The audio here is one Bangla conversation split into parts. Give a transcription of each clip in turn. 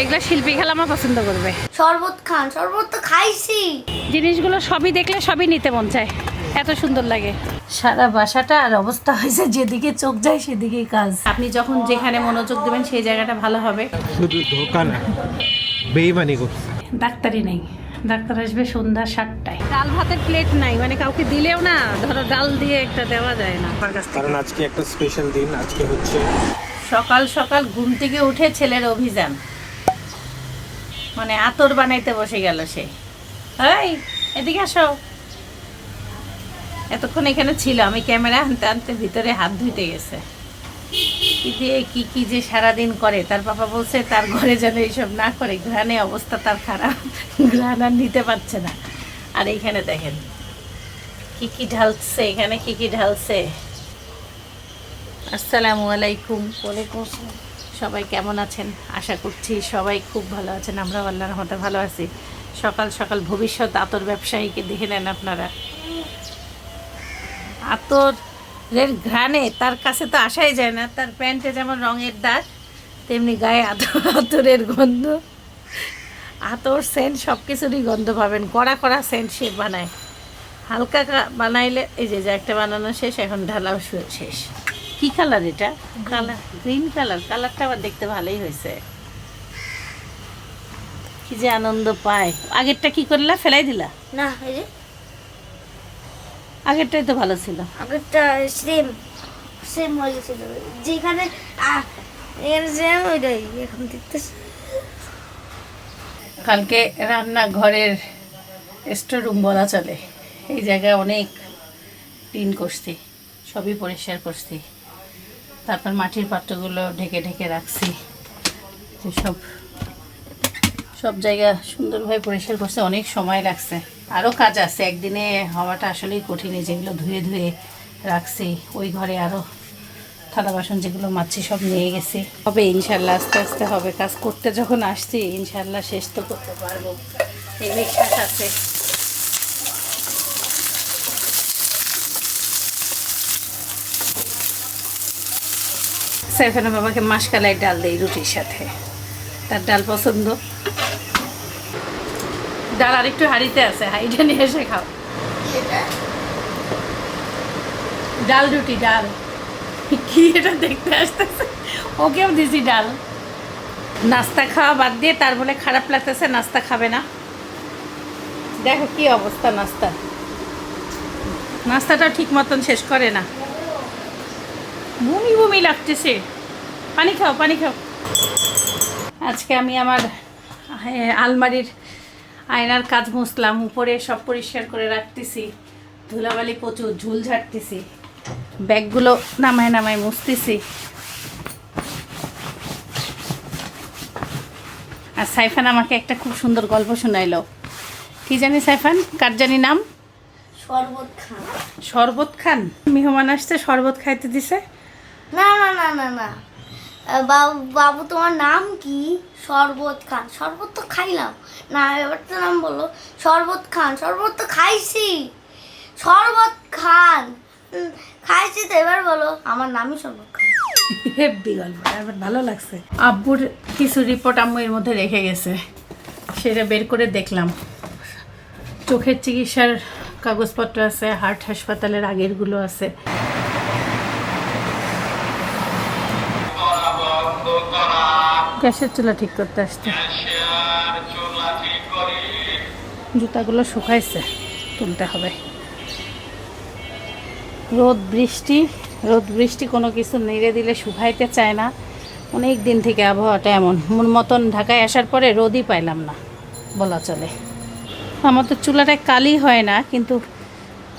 এগুলো শিল্পী খেলা আমার পছন্দ করবে। শরবত খান শরবত তো খাইছি। জিনিসগুলো সবই দেখলে সবই নিতে মন চায়। এত সুন্দর লাগে। সারা বাসাটা আর অবস্থা হয়েছে যেদিকে চোখ যায় সেদিকেই কাজ। আপনি যখন যেখানে মনোযোগ দেবেন সেই জায়গাটা ভালো হবে। শুধু ধোকা না বেইমানি করছে। ডাক্তারই নেই। ডাক্তার আসবে সন্ধ্যা সাতটায়। ডাল ভাতের প্লেট নাই মানে কাউকে দিলেও না ধরো ডাল দিয়ে একটা দেওয়া যায় না। আমার কাছ কারণ আজকে একটা স্পেশাল দিন আজকে হচ্ছে সকাল সকাল ঘুম থেকে উঠে ছেলের অভিযান। মানে আতর বানাইতে বসে গেল সে। এদিকে আসো। এতক্ষণ এখানে ছিল, আমি ক্যামেরা আনতে আনতে ভিতরে হাত ধুইতে গেছে। কি কি যে সারাদিন করে, তার পাপা বলছে, তার ঘরে যেন এইসব না করে, ঘ্রাণে অবস্থা তার খারাপ, ঘ্রাণ আর নিতে পারছে না। আর এইখানে দেখেন, কি কি ঢালছে, এখানে কি কি ঢালছে। আসসালামু আলাইকুম। ওয়ালাইকুম আসসালাম। সবাই কেমন আছেন? আশা করছি সবাই খুব ভালো আছেন। আমরা আল্লাহর রহমতে ভালো আছি। সকাল সকাল ভবিষ্যৎ আতর ব্যবসায়ীকে দেখে নেন আপনারা। আতরের ঘ্রাণে তার কাছে তো আসাই যায় না। তার প্যান্টে যেমন রঙের দাগ, তেমনি গায়ে আতর আতরের গন্ধ। আতর সেন্ট সব কিছুরই গন্ধ পাবেন। কড়া কড়া সেন্ট সে বানায়। হালকা বানাইলে, এই যে একটা বানানো শেষ, এখন ঢালাও শু- শেষ। কি কালার এটা? Colour green colour. কালারটা আবার দেখতে ভালোই হয়েছে। কি যে আনন্দ পায়। আগেরটা কি করলা? ফেলাই দিলা? না এই যে। আগেরটাই তো ভালো ছিল। আগেরটা সেম সেম হয়ে গেছিল। যেখানে এর যে ওইটাই এখন দেখতেছি। কালকে রান্নাঘরের স্টোর রুম বলা চলে। এই জায়গায় অনেক ক্লিন করছি সবই পরিষ্কার করছি। তারপর মাটির পাত্রগুলো ঢেকে ঢেকে রাখছি। সব সব জায়গা সুন্দরভাবে পরিষ্কার করছে অনেক সময় লাগছে। আরও কাজ আছে, একদিনে হওয়াটা আসলেই কঠিন যেগুলো ধুয়ে ধুয়ে রাখছি, ওই ঘরে আরও থালা বাসন যেগুলো মাছি সব নিয়ে গেছি। হবে ইনশাল্লাহ, আস্তে আস্তে হবে। কাজ করতে যখন আসছি, ইনশাল্লাহ শেষ তো করতে পারব। এই বিশ্বাস আছে। সাইফানা বাবাকে মাসকালাই ডাল দেই রুটির সাথে। তার ডাল পছন্দ। ডাল আরেকটু হাঁড়িতে আছে, হাঁড়িটা নিয়ে এসে খাও। ডাল রুটি, ডাল। কি এটা দেখতে আসতেছে? ওকেও দিছি ডাল। নাস্তা খাওয়া বাদ দিয়ে তার বলে খারাপ লাগতেছে, নাস্তা খাবে না। দেখো কি অবস্থা নাস্তা। নাস্তাটা ঠিক মতন শেষ করে না। বমি বমি লাগতেছে। পানি খাও পানি খাও। আজকে আমি আমার আলমারির আয়নার কাজ মুছলাম উপরে সব পরিষ্কার করে রাখতেছি। ধুলাবালি প্রচুর ঝুল ঝাড়তেছি। ব্যাগগুলো নামায় নামায় মুছতেছি। আর সাইফান আমাকে একটা খুব সুন্দর গল্প শোনাইলো। কি জানি সাইফান কার জানি নাম? শরবত খান। শরবত খান? মেহমান আসছে শরবত খাইতে দিছে। না না না না না। বাবু বাবু, তোমার নাম কি? শরবত খান। শরবত তো খাইলাম। না, এবার তো নাম বলো। শরবত খান। শরবত তো খাইছি। শরবত খান। খাইছি তো, এবার বলো, আমার নামই শরবত খান। হেব্বি গল্প, এবার ভালো লাগছে। আব্বুর কিছু রিপোর্ট আম্মু এর মধ্যে রেখে গেছে। সেটা বের করে দেখলাম। চোখের চিকিৎসার কাগজপত্র আছে, হার্ট হাসপাতালের আগেরগুলো আছে। গ্যাসের চুলা ঠিক করতে আসতে জুতাগুলো শুকাইছে, তুলতে হবে। রোদ বৃষ্টি রোদ বৃষ্টি কোনো কিছু নেড়ে দিলে শুকাইতে চায় না। অনেক দিন থেকে আবহাওয়াটা এমন। মন মতন ঢাকায় আসার পরে রোদই পাইলাম না, বলা চলে। আমার তো চুলাটায় কালি হয় না, কিন্তু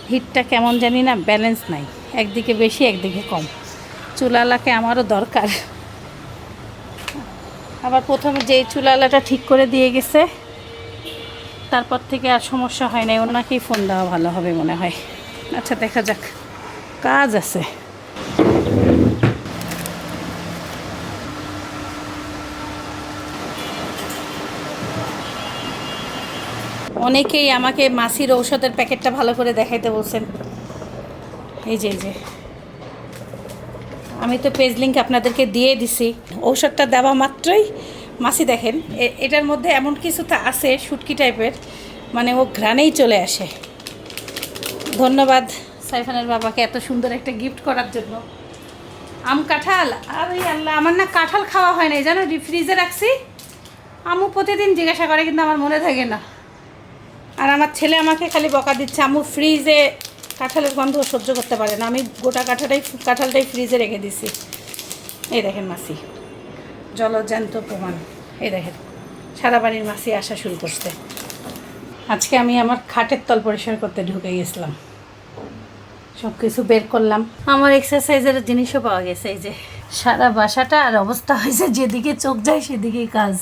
হিটটা কেমন জানি না, ব্যালেন্স নাই। একদিকে বেশি, একদিকে কম। চুলালাকে আমারও দরকার। আবার প্রথমে যেই চুলালাটা ঠিক করে দিয়ে গেছে, তারপর থেকে আর সমস্যা হয় নাই, ওনাকেই ফোন দেওয়া ভালো হবে মনে হয়। আচ্ছা দেখা যাক। কাজ আছে। অনেকেই আমাকে মাসির ঔষধের প্যাকেটটা ভালো করে দেখাইতে বলছেন। এই যে এই যে। আমি তো পেজ লিঙ্ক আপনাদেরকে দিয়ে দিছি। ঔষধটা দেওয়া মাত্রই। মাছি দেখেন এটার মধ্যে এমন কিছু তা আছে, শুটকি টাইপের মানে ও ঘ্রাণেই চলে আসে। ধন্যবাদ সাইফানের বাবাকে এত সুন্দর একটা গিফট করার জন্য। আম কাঁঠাল? আরে আল্লাহ, আমার না কাঁঠাল খাওয়া হয় নাই। জানো ফ্রিজে রাখছি। আমু প্রতিদিন জিজ্ঞাসা করে, কিন্তু আমার মনে থাকে না। আর আমার ছেলে আমাকে খালি বকা দিচ্ছে, আমু ফ্রিজে কাঁঠালের গন্ধ সহ্য করতে পারে না। আমি গোটা কাঁঠালটাই কাঁঠালটাই ফ্রিজে রেখে দিছি। এই দেখেন মাসি জলজ্যান্ত প্রমাণ। এই দেখেন, সারা বাড়ির মাসি আসা শুরু করছে। আজকে আমি আমার খাটের তল পরিষ্কার করতে ঢুকে গেছিলাম। সব কিছু বের করলাম। আমার এক্সারসাইজের জিনিসও পাওয়া গেছে, এই যে সারা বাসাটা আর অবস্থা হয়েছে, যেদিকে চোখ যায় সেদিকেই কাজ।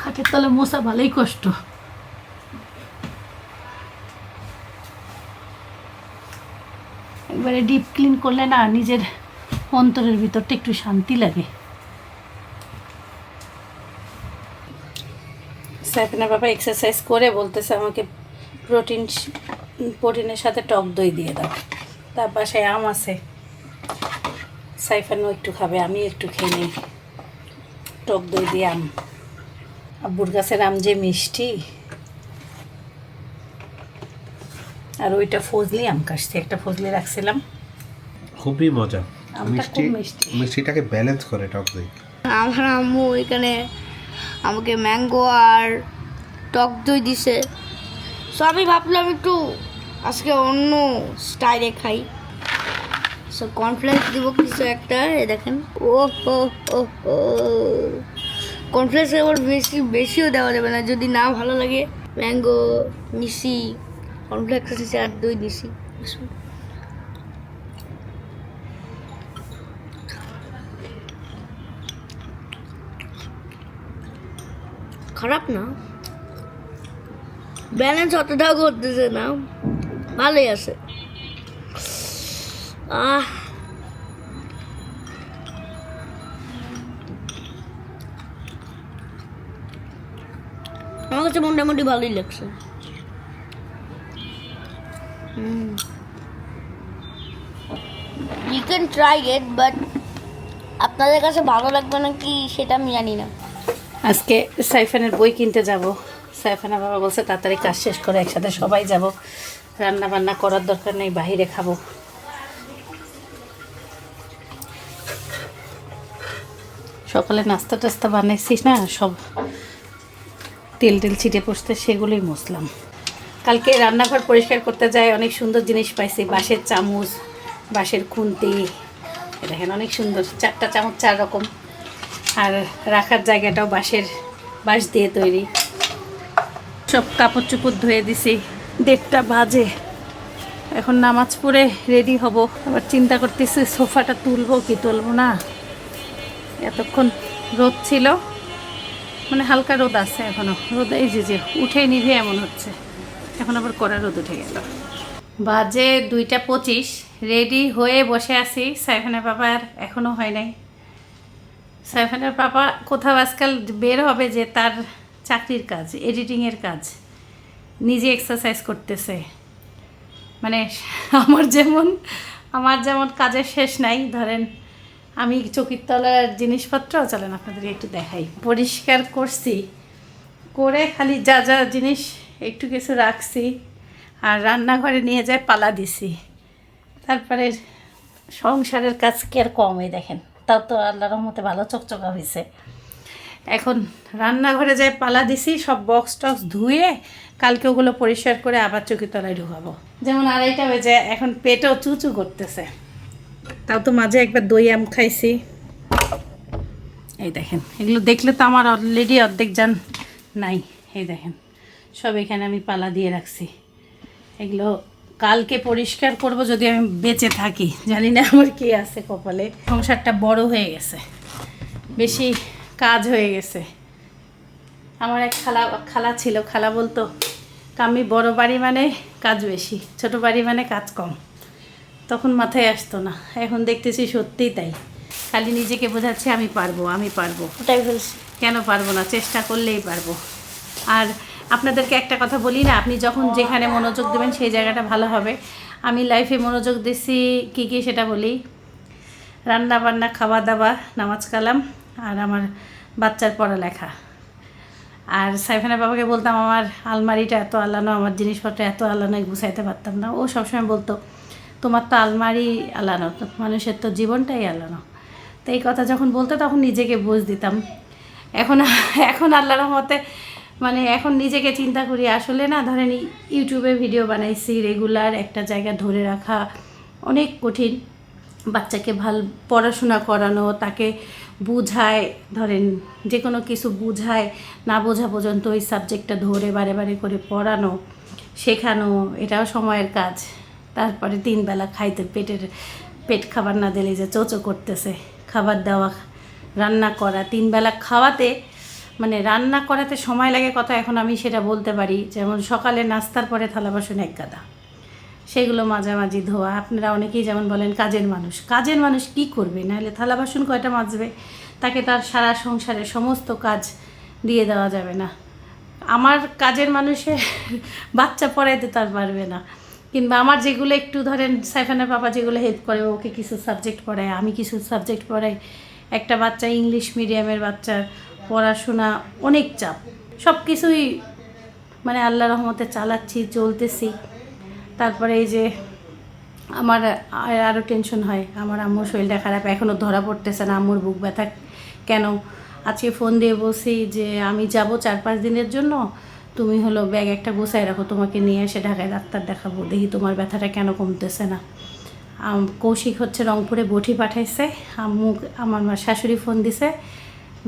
খাটের তলে মশা ভালোই কষ্ট। একবারে ডিপ ক্লিন করলে না নিজের অন্তরের ভিতরটা একটু শান্তি লাগে। সাইফিনা বাবা এক্সারসাইজ করে বলতেছে আমাকে প্রোটিন প্রোটিনের সাথে টক দই দিয়ে দাও। তার বাসায় আম আছে। সাইফানও একটু খাবে, আমি একটু খেয়ে নিই। টক দই দিয়ে আম। আব্বুর গাছের আম যে মিষ্টি। আর ওইটা ফজলি আম কাটছি একটা ফজলি রাখছিলাম। খুবই মজা। মিষ্টি? মিষ্টিটাকে ব্যালেন্স করে টক দই। আমার আম্মু এখানে আমাকে ম্যাঙ্গো আর টক দই দিছে। সো আমি ভাবলাম একটু আজকে অন্য স্টাইলে খাই। সো কর্নফ্লেক্স দিব কিছু একটা এ দেখেন। ও হো ও হো কর্নফ্লেক্স আবার বেশি বেশিও দেওয়া যাবে না যদি না ভালো লাগে। ম্যাঙ্গো নিশি কর্নফ্লেক্স আছে আর দই নিশি খারাপ না। ব্যালেন্স অতটাও করতেছে না। ভালোই আছে। আহ। আমার কাছে মোটামুটি ভালোই লাগছে। You can try it but আপনাদের কাছে ভালো লাগবে নাকি সেটা আমি জানি না। আজকে সাইফানের বই কিনতে যাব। সাইফানা বাবা বলছে, তাড়াতাড়ি কাজ শেষ করে একসাথে সবাই যাব। রান্না বান্না করার দরকার নেই, বাইরে খাব। সকালে নাস্তা টাস্তা বানাইছিস না? সব তেল টেল ছিটে পড়তে সেগুলোই মুসলাম। কালকে রান্নাঘর পরিষ্কার করতে যায়, অনেক সুন্দর জিনিস পাইছি, বাঁশের চামচ, বাঁশের খুন্তি দেখেন অনেক সুন্দর, চারটা চামচ, চার রকম। আর রাখার জায়গাটাও বাঁশের, বাঁশ দিয়ে তৈরি। সব কাপড় চুপড় ধুয়ে দিছি, দেড়টা বাজে। এখন নামাজ পড়ে রেডি হব, আবার চিন্তা করতেছি সোফাটা তুলবো কি তুলবো না। এতক্ষণ রোদ ছিল মানে হালকা রোদ আছে এখনও, রোদ এই যে উঠে নিভে এমন হচ্ছে। এখন আবার কড়া রোদ উঠে গেল। বাজে দুইটা পঁচিশ রেডি হয়ে বসে আছি। সাইফানের বাবার এখনও হয় নাই। সাইফানের পাপা কোথাও আজকাল বের হবে যে তার চাকরির কাজ এডিটিংয়ের কাজ। নিজে এক্সারসাইজ করতেছে। মানে আমার যেমন আমার যেমন কাজের শেষ নাই। ধরেন, আমি চকির তলার জিনিসপত্র, চলেন আপনাদের একটু দেখাই। পরিষ্কার করছি। করে খালি যা যা জিনিস একটু কিছু রাখছি আর রান্নাঘরে নিয়ে যায় পালা দিছি। তারপরে সংসারের কাজ কি আর কমই দেখেন, তাও তো আল্লাহ রহমতে ভালো চকচকা হয়েছে এখন রান্নাঘরে যাই পালা দিছি, সব বক্স টক্স ধুয়ে কালকে ওগুলো পরিষ্কার করে আবার তলায় ঢুকাবো। যেমন আড়াইটা বেজে, এখন পেটও চুচু করতেছে। তাও তো মাঝে একবার দই আম খাইছি। এই দেখেন, এগুলো দেখলে তো আমার অলরেডি অর্ধেক যান নাই, এই দেখেন। সব এখানে আমি পালা দিয়ে রাখছি। এগুলো কালকে পরিষ্কার করব যদি আমি বেঁচে থাকি। জানি না আমার কি আছে কপালে। সংসারটা বড় হয়ে গেছে। বেশি কাজ হয়ে গেছে। আমার এক খালা খালা ছিল। খালা বলতো আমি বড় বাড়ি মানে কাজ বেশি ছোট বাড়ি মানে কাজ কম। তখন মাথায় আসতো না। এখন দেখতেছি সত্যিই তাই। খালি নিজেকে বোঝাচ্ছে আমি পারব আমি পারব। ওটাই ফেলছি কেন পারব না? চেষ্টা করলেই পারব। আর আপনাদেরকে একটা কথা বলি না, আপনি যখন যেখানে মনোযোগ দেবেন সেই জায়গাটা ভালো হবে। আমি লাইফে মনোযোগ দিচ্ছি কী কী সেটা বলি। রান্না বান্না খাওয়া দাওয়া নামাজ কালাম আর আমার বাচ্চার পড়ালেখা। আর সাইফানা বাবাকে বলতাম, আমার আলমারিটা এত আলানো, আমার জিনিসপত্র এত আলানো গুছাইতে পারতাম না। ও সবসময় বলতো, তোমার তো আলমারি আলানো, তো মানুষের তো জীবনটাই আলানো। তো এই কথা যখন বলতো, তখন নিজেকে বুঝ দিতাম। এখন এখন আল্লাহ রহমতে মানে এখন নিজেকে চিন্তা করি, আসলে না, ধরেন ইউটিউবে ভিডিও বানাইছি রেগুলার একটা জায়গা ধরে রাখা অনেক কঠিন। বাচ্চাকে ভালো পড়াশোনা করানো, তাকে বুঝায়, ধরেন যে কোনো কিছু বুঝায়, না বোঝা পর্যন্ত ওই সাবজেক্টটা ধরে বারে বারে করে পড়ানো, শেখানো, এটাও সময়ের কাজ। তারপরে তিনবেলা খাইতে পেটের, পেট খাবার না দিলে যে চোচো করতেছে। খাবার দেওয়া, রান্না করা, তিনবেলা খাওয়াতে মানে রান্না করাতে সময় লাগে কথা এখন আমি সেটা বলতে পারি। যেমন সকালে নাস্তার পরে থালা বাসন এক গাদা। সেগুলো মাঝামাঝি ধোয়া। আপনারা অনেকেই যেমন বলেন কাজের মানুষ। কাজের মানুষ কি করবে? নাহলে থালা বাসন কয়টা মাজবে? তাকে তার সারা সংসারের সমস্ত কাজ দিয়ে দেওয়া যাবে না। আমার কাজের মানুষে বাচ্চা পড়াইতে তার পারবে না। কিংবা আমার যেগুলো একটু ধরেন সাইফানের বাবা যেগুলো হেল্প করে, ওকে কিছু সাবজেক্ট পড়ায়, আমি কিছু সাবজেক্ট পড়াই। একটা বাচ্চা ইংলিশ মিডিয়ামের বাচ্চার পড়াশোনা অনেক চাপ। সব কিছুই মানে আল্লাহ রহমতে চালাচ্ছি, চলতেছি। তারপরে এই যে আমার আর- আরও টেনশন হয়। আমার আম্মুর শরীরটা খারাপ এখনও ধরা পড়তেছে না, আম্মুর বুক ব্যথা কেন? আজকে ফোন দিয়ে বলছি যে, আমি যাব চার পাঁচ দিনের জন্য। তুমি হলো ব্যাগ একটা গোছায় রাখো, তোমাকে নিয়ে এসে ঢাকায় ডাক্তার দেখাবো। দেখি তোমার ব্যথাটা কেন কমতেছে না। কৌশিক হচ্ছে রংপুরে বটি পাঠাইছে। আম্মু, আমার শাশুড়ি ফোন দিছে।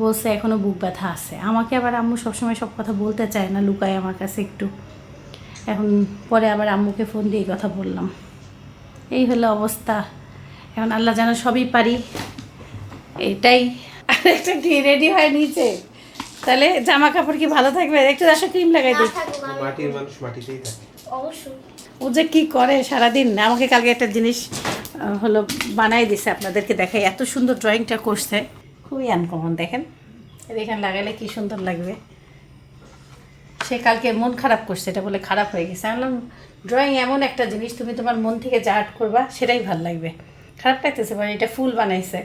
বলছে এখনও বুক ব্যথা আছে। আমাকে আবার আম্মু সবসময় সব কথা বলতে চায় না লুকায় আমার কাছে একটু। এখন পরে আবার আম্মুকে ফোন দিয়ে কথা বললাম। এই হলো অবস্থা। এখন আল্লাহ যেন সবই পারি। এটাই। আর একটা কি রেডি হয় নিচে? তাহলে জামা কাপড় কি ভালো থাকবে? একটু আসো ক্রিম লাগাই দিই। মাটির মানুষ মাটিতেই থাকে। অবশ্যই। ও যে কী করে সারাদিন? আমাকে কালকে একটা জিনিস হলো বানাই দিছে আপনাদেরকে দেখাই। এত সুন্দর ড্রয়িংটা করছে। খুবই আনকমন, দেখেন? এখানে লাগালে কি সুন্দর লাগবে। সে কালকে মন খারাপ করছে, এটা বলে খারাপ হয়ে গেছে। আমি বললাম ড্রয়িং এমন একটা জিনিস, তুমি তোমার মন থেকে যা আর্ট করবা, সেটাই ভালো লাগবে। খারাপ লাগতেছে মানে এটা ফুল বানাইছে।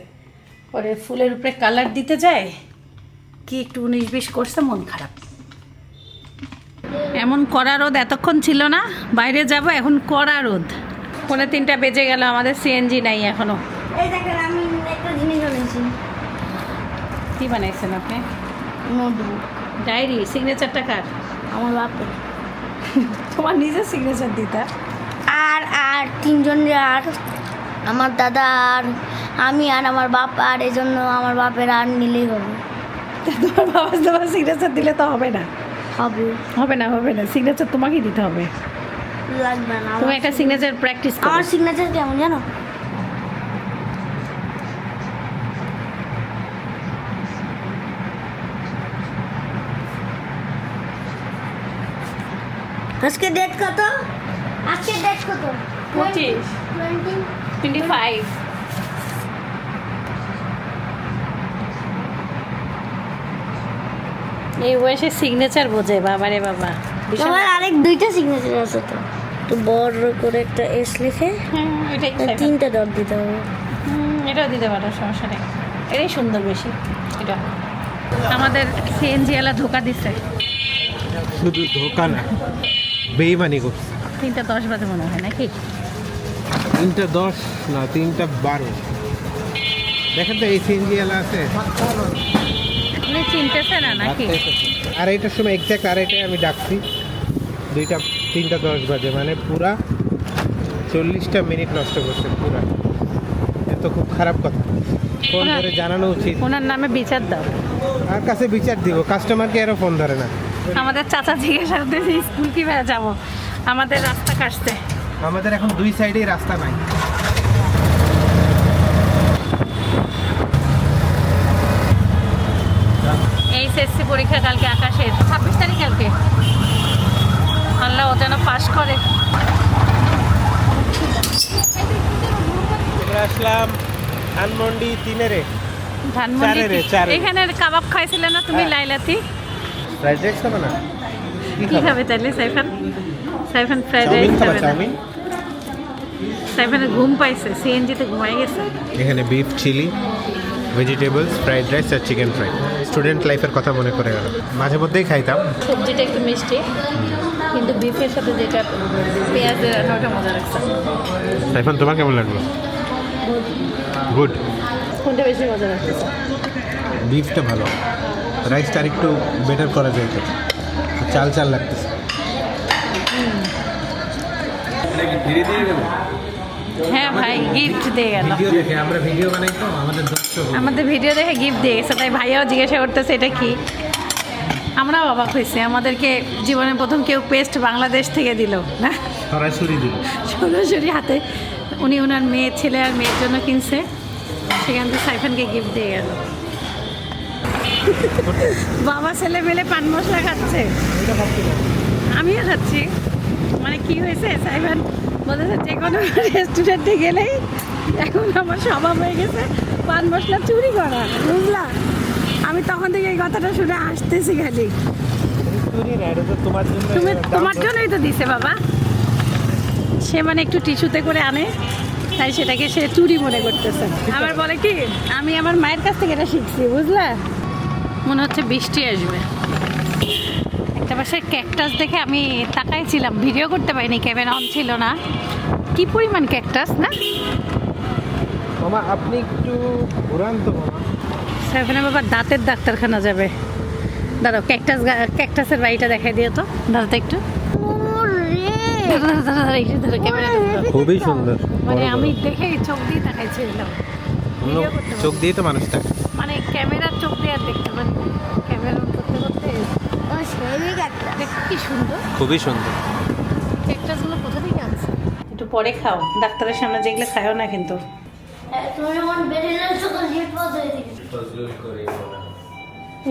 পরে ফুলের উপরে কালার দিতে যায়, কি একটু উনিশ বিশ করছে, মন খারাপ। এমন কড়া রোদ এতক্ষণ ছিল না, বাইরে যাব, এখন কড়া রোদ। পৌনে তিনটা বেজে গেল, আমাদের সিএনজি নাই এখনও এই দেখেন আমি একটা জিনিস এনেছি কি বানাইছেন আপনি? নোটবুক ডায়েরি সিগনেচারটা কার? আমার বাপের। তোমার নিজের সিগনেচার দিতা আর আর তিনজনের আর আমার দাদা আর আমি আর আমার বাপ আর এই জন্য আমার বাপের আর নিলেই হবে। তোমার বাবা তোমার সিগনেচার দিলে তো হবে না। হবে। হবে না হবে না সিগনেচার তোমাকেই দিতে হবে। লাগবে না তুমি একটা সিগনেচার প্র্যাকটিস করো। আমার সিগনেচার কেমন জানো? আজকে ডেট কত? আজকে ডেট কত? পঁচিশ। টোয়েন্টি ফাইভ এই বয়সে সিগনেচার বোঝে বাবারে বাবা। বিশাল। আমার আরেক দুইটা সিগনেচার আছে তো। তো বড় করে একটা এস লিখে হুম, এটাই আর তিনটা ডট দিতে হবে। হুম, এটাও দিতে পারো সমস্যা নেই। এটাই সুন্দর বেশি এটা। আমাদের সিএনজি এলা ধোকা দিচ্ছে শুধু ধোকা না। বেইমানি করছে তিনটা দশ বাজে মনে হয় নাকি? তিনটা দশ না তিনটা বারো। দেখেন তো এই সিএনজি এলা আছে চিনতেছে না নাকি? আড়াইটার সময় এক্স্যাক্ট আড়াইটায় আমি ডাকছি। দুইটা তিনটা দশ বাজে মানে পুরা চল্লিশটা মিনিট নষ্ট করছে পুরা। এত খুব খারাপ কথা। ফোন ধরে জানানো উচিত। ওনার নামে বিচার দাও। আর কাছে বিচার দিব? কাস্টমারকে আরও ফোন ধরে না। আমাদের চাচা জিজ্ঞাসা করতেছে স্কুল কীভাবে যাব? আমাদের রাস্তা কাটছে। আমাদের এখন দুই সাইডেই রাস্তা নাই। এইচএসসি পরীক্ষা কালকে আকাশের। ছাব্বিশ তারিখ কালকে। আল্লাহ ও যেন পাশ করে। আসলাম ধানমন্ডি তিনেরে। ধানমন্ডি। এখানে কাবাব খাইছিলে না তুমি হ্যাঁ। লাইলাতি? ফ্রাইড রাইস খাবে না? কি খাবে? তাহলে সাইফান? সাইফান ফ্রাইড রাইস খাবে চাউমিন? সাইফানের ঘুম পাইছে সিএনজিতে ঘুমাই গেছে। এখানে beef chilli vegetables fried rice আর চিকেন ফ্রাই স্টুডেন্ট লাইফের কথা মনে করে গেল। মাঝে মধ্যেই খাইতাম। সবজিটা একটু মিষ্টি। কিন্তু বিফের সাথে যেটা পেঁয়াজ ওটা মজা লাগছে। এখন তোমার কেমন লাগল? গুড কোনটা বেশি মজা লাগছে বিফটা ভালো। রাইসটা আর একটু বেটার করা যায় তো। চাল চাল লাগতেছে। হ্যাঁ ভাই গিফট দিয়ে গেল। ভিডিও দেখে আমরা ভিডিও বানাই তো আমাদের দর্শক আমাদের ভিডিও দেখে গিফট দিয়ে গেছে তাই ভাইয়াও জিজ্ঞাসা করতেছে এটা কি? আমরাও অবাক হয়েছি আমাদেরকে জীবনে প্রথম কেউ পেস্ট বাংলাদেশ থেকে দিল না? সরাসরি দিল। সরাসরি হাতে। উনি ওনার মেয়ে ছেলে আর মেয়ের জন্য কিনছে। সেখান থেকে সাইফানকে গিফট দিয়ে গেল। বাবা ছেলে মেলে পান মশলা খাচ্ছে। আমিও খাচ্ছি। মানে কি হয়েছে? সাইফান বলেছে যে কোনো রেস্টুরেন্টে গেলেই এখন আমার স্বভাব হয়ে গেছে পান মশলা চুরি করা, বুঝলা? আমি তখন থেকে এই কথাটা শুনে আসতেছি খালি। তুমি তোমার জন্যই তো দিছে বাবা। সে মানে একটু টিস্যুতে করে আনে, তাই সেটাকে সে চুরি মনে করতেছে। আবার বলে কি, আমি আমার মায়ের কাছ থেকে এটা শিখছি, বুঝলা? মনে হচ্ছে বৃষ্টি আসবে। একটা পাশে ক্যাকটাস দেখে আমি তাকাইছিলাম ভিডিও করতে পারিনি ক্যামেরা অন ছিল না। কি পরিমাণ ক্যাকটাস না? মামা আপনি একটু ঘুরান তো মামা। সেখানে বাবা দাঁতের ডাক্তারখানা যাবে। দাঁড়াও ক্যাকটাস গা- ক্যাকটাসের বাড়িটা দেখাই দিও তো। দাঁড়াতে একটু। খুবই সুন্দর। মানে আমি দেখে চোখ দিয়ে তাকাইছিলাম। ভিডিও করতে চোখ দিয়ে তো মানুষ থাকে মানে ক্যামেরার চোখ দিয়ে আর দেখতে পারি ক্যামেরা করতে করতে কি সুন্দর। খুবই সুন্দর। ক্যাকটাসগুলো কোথা থেকে আনছে? একটু পরে খাও। ডাক্তারের সামনে যেগুলো খাও না কিন্তু। হয়ে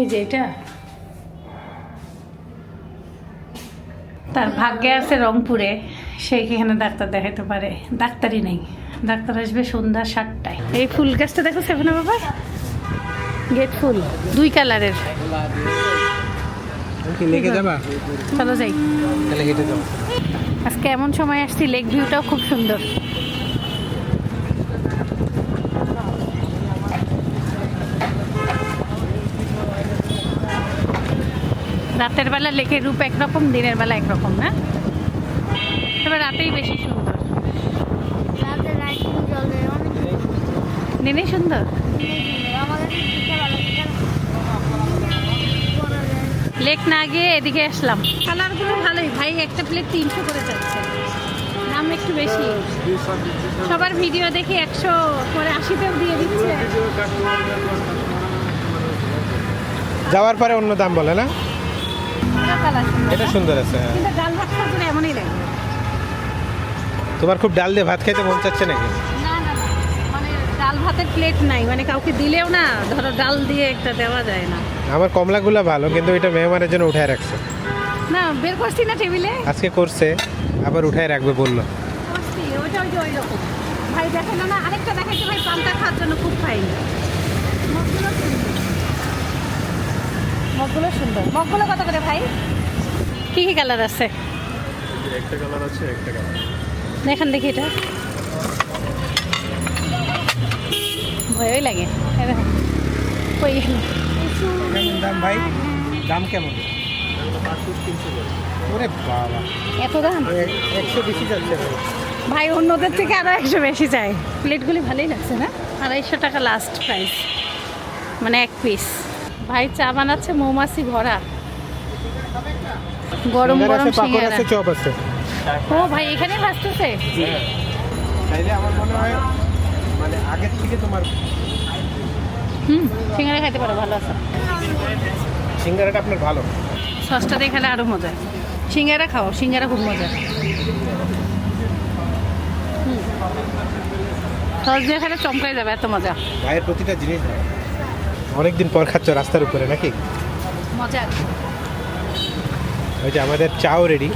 এই যে এটা। তার ভাগ্যে আছে রংপুরে। সেইখানে ডাক্তার দেখাতে পারে? ডাক্তারই নেই। ডাক্তার আসবে সন্ধ্যা সাতটায়। এই ফুল গাছটা দেখো সেখানে বাবা। গেট ফুল দুই কালারের। চলো যাই। আজকে এমন সময় আসছি লেক ভিউটাও খুব সুন্দর। রাতের বেলা লেকের রূপ একরকম দিনের বেলা একরকম না তবে রাতেই বেশি সুন্দর। দিনে সুন্দর? লেক না গিয়ে এদিকে আসলাম। কালারগুলো ভালোই। ভাই একটা প্লেট তিনশো করে যাচ্ছে। দাম একটু বেশি। সবার ভিডিও দেখে একশো করে আশিতেও দিয়ে দিচ্ছে। যাওয়ার পরে অন্য দাম বলে না? এটা সুন্দর। আছে হ্যাঁ। কিন্তু ডাল ভাত খাওয়ার এমনই তোমার খুব ডাল দিয়ে ভাত খেতে মন চাচ্ছে নাকি? না না না। মানে ডাল ভাতের প্লেট নাই। মানে কাউকে দিলেও না ধরো ডাল দিয়ে একটা দেওয়া যায় না। আমার কমলাগুলো ভালো কিন্তু এটা মেহমানের জন্য উঠায় রাখছে। না বের করছি না টেবিলে? আজকে করছে আবার উঠায় রাখবে বলল। করছি ওইটা ওই যে ওই রকম। ভাই দেখেন না আরেকটা ভাই পান্তা খাওয়ার জন্য খুব ফাইন মগগুলো সুন্দর। মগগুলো কত করে ভাই? কি কি কালার আছে? একটা কালার আছে একটা কালার দেখান দেখি এটা। ভয়ই লাগে? কেমন দাম ভাই দাম কেমন? ওরে বাবা। এত দাম? একশো বেশি যাচ্ছে ভাই। অন্যদের থেকে আরও একশো বেশি চাই। প্লেটগুলি ভালোই লাগছে না? আড়াইশো টাকা লাস্ট প্রাইস মানে এক পিস ভাই চা বানাচ্ছে মৌমাছি ভরা। গরম গরম সিঙ্গারা। চপ আছে। ও ভাই এখানে ভাসতেছে? তাইলে আমার মনে হয় মানে আগের থেকে তোমার হুম সিঙ্গারা খাইতে পারো ভালো আছে। সিঙ্গারাটা আপনার ভালো। সসটা দিয়ে খেলে আরও মজা। সিঙ্গারা খাও সিঙ্গারা খুব মজা। হুম। সস দিয়ে খেলে চমকাই যাবে এত মজা। ভাইয়ের প্রতিটা জিনিস অনেকদিন পর খাচ্ছ রাস্তার উপরে নাকি? মজা। ওই যে আমাদের চাও রেডি।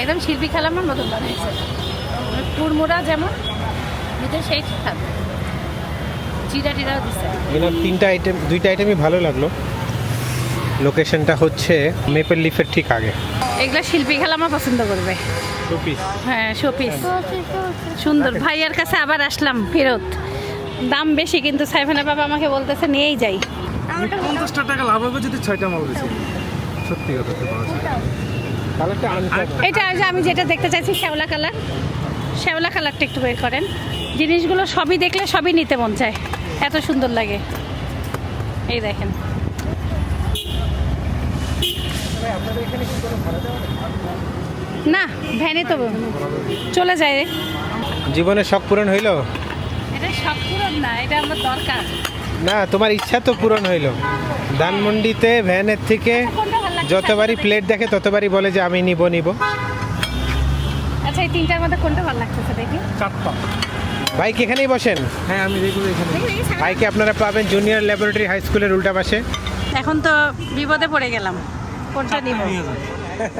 একদম শিল্পী খেলামের মতন বানিয়েছে। কুড়মুড়া যেমন ভিতরে সেই থাকবে টিরাও এনার তিনটা আইটেম দুইটা আইটেমই ভালো লাগল। লোকেশনটা হচ্ছে মেপেল লিফের ঠিক আগে। এগুলো শিল্পী খেলামা পছন্দ করবে। হ্যাঁ শোপিস সুন্দর। ভাইয়ার কাছে আবার আসলাম ফেরত। দাম বেশি কিন্তু সাইফানের বাবা আমাকে বলতেছে নিয়েই যাই। পঞ্চাশটা টাকা লাভ হবে যদি ছয়টা মাল বেশি। সত্যি কথা এটা যে আমি যেটা দেখতে চাইছি শ্যাওলা কালার। শ্যাওলা কালারটা একটু বের করেন। জিনিসগুলো সবই দেখলে সবই নিতে মন চায়। এত সুন্দর লাগে। এই দেখেন। না ভ্যানে তো। চলে যায় রে। জীবনের শখ পূরণ হইল? এটা সব পূরণ না এটা আমার দরকার। না তোমার ইচ্ছা তো পূরণ হইল। ধানমন্ডিতে ভ্যানের থেকে লাগছে? যতবারই প্লেট দেখে ততবারই বলে যে আমি নিব নিব। আচ্ছা এই তিনটার মধ্যে কোনটা ভালো লাগতেছে দেখি? চারটা। বাইক এখানেই বসেন? হ্যাঁ আমি যেগুলো এখানে বাইকে আপনারা পাবেন জুনিয়র ল্যাবরেটরি হাই স্কুলের উল্টা পাশে? এখন তো বিপদে পড়ে গেলাম। কোনটা নিব?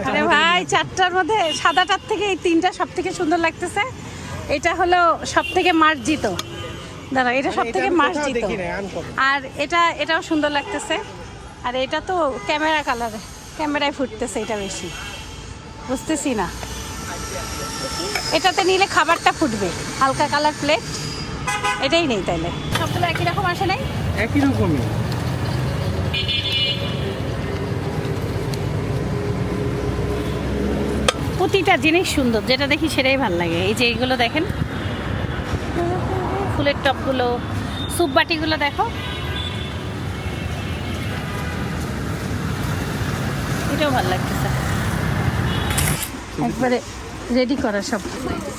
আরে ভাই চারটার মধ্যে সাদাটার থেকে এই তিনটা সব থেকে সুন্দর লাগতেছে। এটা হলো সব থেকে মার্জিত। দাঁড়া এটা সব থেকে মার্জিত। আর এটা এটাও সুন্দর লাগতেছে। আর এটা তো ক্যামেরা কালারে ক্যামেরায় ফুটতেছে এটা বেশি। বুঝতেছি না। এটাতে নিলে খাবারটা ফুটবে। হালকা কালার প্লেট। এটাই নেই তাইলে। সবগুলো একই রকম আসে নাই? একই রকমই। প্রতিটা জিনিস সুন্দর যেটা দেখি সেটাই ভালো লাগে। এই যে এইগুলো দেখেন। ফুলের টপগুলো স্যুপ বাটিগুলো দেখো। এটাও ভালো লাগতেছে। একবারে রেডি করা সব।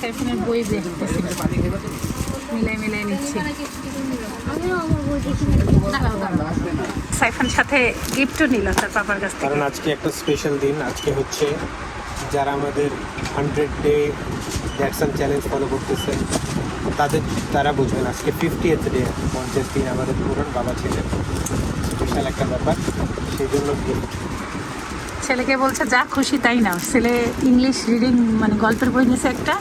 সাইফোনের বই দেখতেছি মিলাই মিলাই নিচ্ছি। সাইফান সাথে গিফটও নিল তার কাছ কারণ আজকে একটা স্পেশাল দিন। আজকে হচ্ছে যারা আমাদের hundred day Datsun challenge follow করতেছে, তাদের, তারা বুঝবেন আজকে ফিফটি এথ ডে পঞ্চাশ দিন আমাদের পুরন বাবা ছেলে। স্পেশাল একটা ব্যাপার। সেই জন্য। ছেলেকে বলছে যা খুশি তাই নাও। ছেলে ইংলিশ রিডিং মানে গল্পের বই নিছে একটা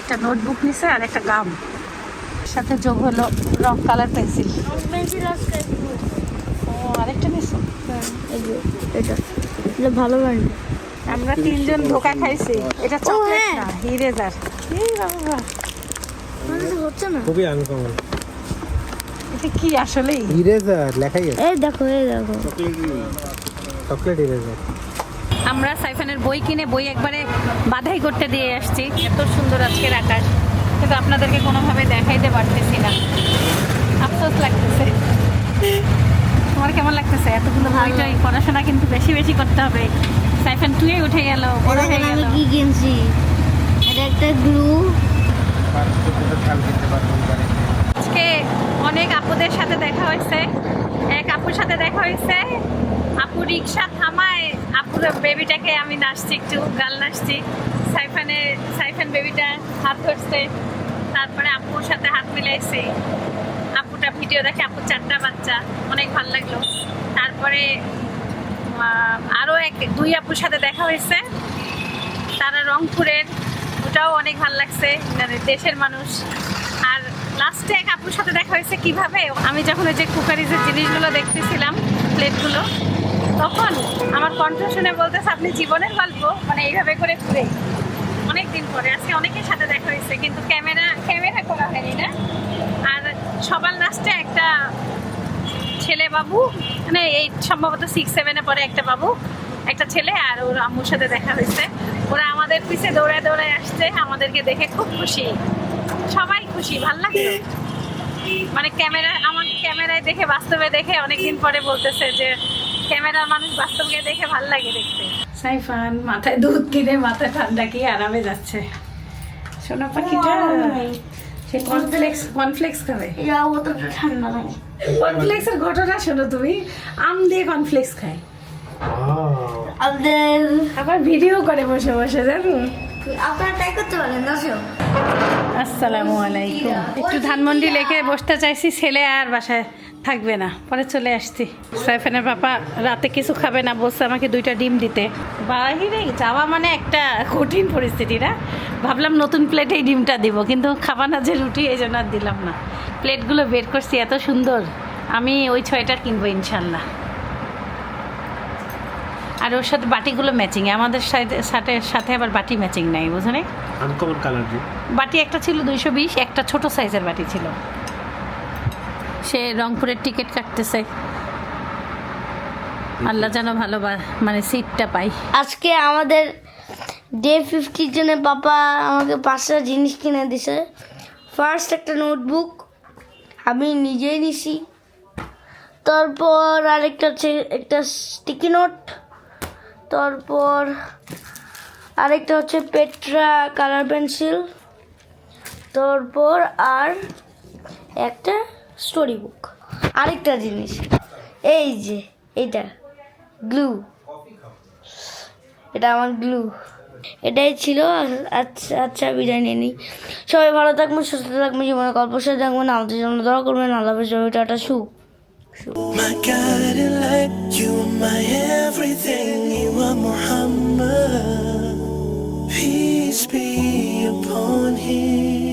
একটা নোটবুক নিছে আর একটা গাম। সাথে যোগ হলো রং কালার পেন্সিল পেন্সিল আর ও আরেকটা নিছে? এই যে এটা। এটা ভালো ব্র্যান্ড আমরা তিনজন ধোকা খাইছি। এটা চকলেট হ্যাঁ। না ইরেজার এই বাবা মানে হচ্ছে না। খুবই আনকমন এটা কি আসলেই? ইরেজার লেখাই আছে। এই দেখো এই দেখো। চকলেট ইরেজার আমরা সাইফানের বই কিনে বই একবারে বাধাই করতে দিয়ে আসছি। এত সুন্দর আজকের আকাশ। কিন্তু আপনাদেরকে কোনোভাবে দেখাইতে পারতেছি না। আফসোস লাগতেছে। তোমার কেমন লাগতেছে? এত এতগুলো বইটাই। পড়াশোনা কিন্তু বেশি বেশি করতে হবে। সাইফান টুয়ে উঠে গেল বড় হয়ে গেল। কি কিনছি? এটা একটা গ্লু আজকে অনেক আপুদের সাথে দেখা হয়েছে। এক আপুর সাথে দেখা হয়েছে। আপু রিক্সা থামায়। আপুর বেবিটাকে আমি নাচছি একটু গাল নাচছি। সাইফানে সাইফান বেবিটা হাত ধরছে তারপরে আপুর সাথে হাত মিলাইছি। আপুটা ভিডিও দেখে আপুর চারটা বাচ্চা অনেক ভালো লাগল। তারপরে আহ, আরও এক দুই আপুর সাথে দেখা হয়েছে। তারা রংপুরের ওটাও অনেক ভালো লাগছে মানে দেশের মানুষ। আর লাস্টে এক আপুর সাথে দেখা হয়েছে কীভাবে? আমি যখন ওই যে কুকারিজের জিনিসগুলো দেখতেছিলাম প্লেটগুলো কণ্ঠ শুনে বলতেছে, আপনি জীবনের গল্প? মানে এইভাবে করে ঘুরে। অনেক দিন পরে, আজকে অনেকের সাথে দেখা হয়েছে, কিন্তু ক্যামেরা ক্যামেরা করা হয়নি না। আর সবার লাস্টে একটা ছেলে বাবু মানে এই সম্ভবত সিক্স সেভেনে পরে একটা বাবু, একটা ছেলে আর ওর আম্মুর সাথে দেখা হয়েছে। ওরা আমাদের পিছে দৌড়ায় দৌড়ায় আসছে, আমাদেরকে দেখে খুব খুশি। সবাই খুশি, ভালো লাগল। মানে ক্যামেরা, আমার ক্যামেরায় দেখে, বাস্তবে দেখে অনেকদিন পরে বলতেছে যে ক্যামেরার মানুষ বাস্তবকে দেখে ভালো লাগে দেখতে। সাইফান মাথায় দুধ কিনে মাথা ঠান্ডা কি আরামে যাচ্ছে। সোনা পাখিটা সে কনফ্লেক্স কনফ্লেক্স খাবে। ও তো ঠান্ডা লাগে। কনফ্লেক্সের ঘটনা শোনো তুমি। আম দিয়ে কনফ্লেক্স খায়। আমাদের আবার ভিডিও করে বসে বসে জানো? আপনারা ট্রাই করতে পারেন দর্শক আসসালামু আলাইকুম। একটু ধানমন্ডি লেখে বসতে চাইছি ছেলে আর বাসায়। থাকবে না পরে চলে আসছি। সাইফানের পাপা রাতে কিছু খাবে না বলছে আমাকে দুইটা ডিম দিতে। বাহিরে যাওয়া মানে একটা কঠিন পরিস্থিতি না? ভাবলাম নতুন প্লেটেই ডিমটা দিব কিন্তু খাবা না যে রুটি এই জন্য আর দিলাম না। প্লেটগুলো বের করছি এত সুন্দর। আমি ওই ছয়টা কিনবো ইনশাল্লাহ। আর ওর সাথে বাটিগুলো ম্যাচিং আমাদের সাথে সাথে আবার বাটি ম্যাচিং নাই বুঝো নাই? আনকমন কালার বাটি একটা ছিল দুইশো বিশ একটা ছোট সাইজের বাটি ছিল। সে রংপুরের টিকিট কাটতেছে। আল্লাহ যেন ভালো মানে সিটটা পাই আজকে আমাদের ডে ফিফটির জন্য পাপা আমাকে পাঁচটা জিনিস কিনে দিছে। ফার্স্ট একটা নোটবুক আমি নিজেই নিছি। তারপর আরেকটা হচ্ছে একটা স্টিকি নোট তারপর আরেকটা হচ্ছে পেট্রা কালার পেন্সিল তারপর আর একটা স্টোরি বুক আরেকটা জিনিস এই যে এইটা গ্লু এটা আমার গ্লু এটাই ছিল আচ্ছা আচ্ছা বিদায় নিয়ে নিই। সবাই ভালো থাকবেন সুস্থ থাকবেন জীবনে গল্প সাথে থাকবেন আমাদের জন্য দোয়া করবেন। আল্লাহ সবাই টাটা সুখ My guiding light, you my everything, you are Muhammad. Peace be upon him.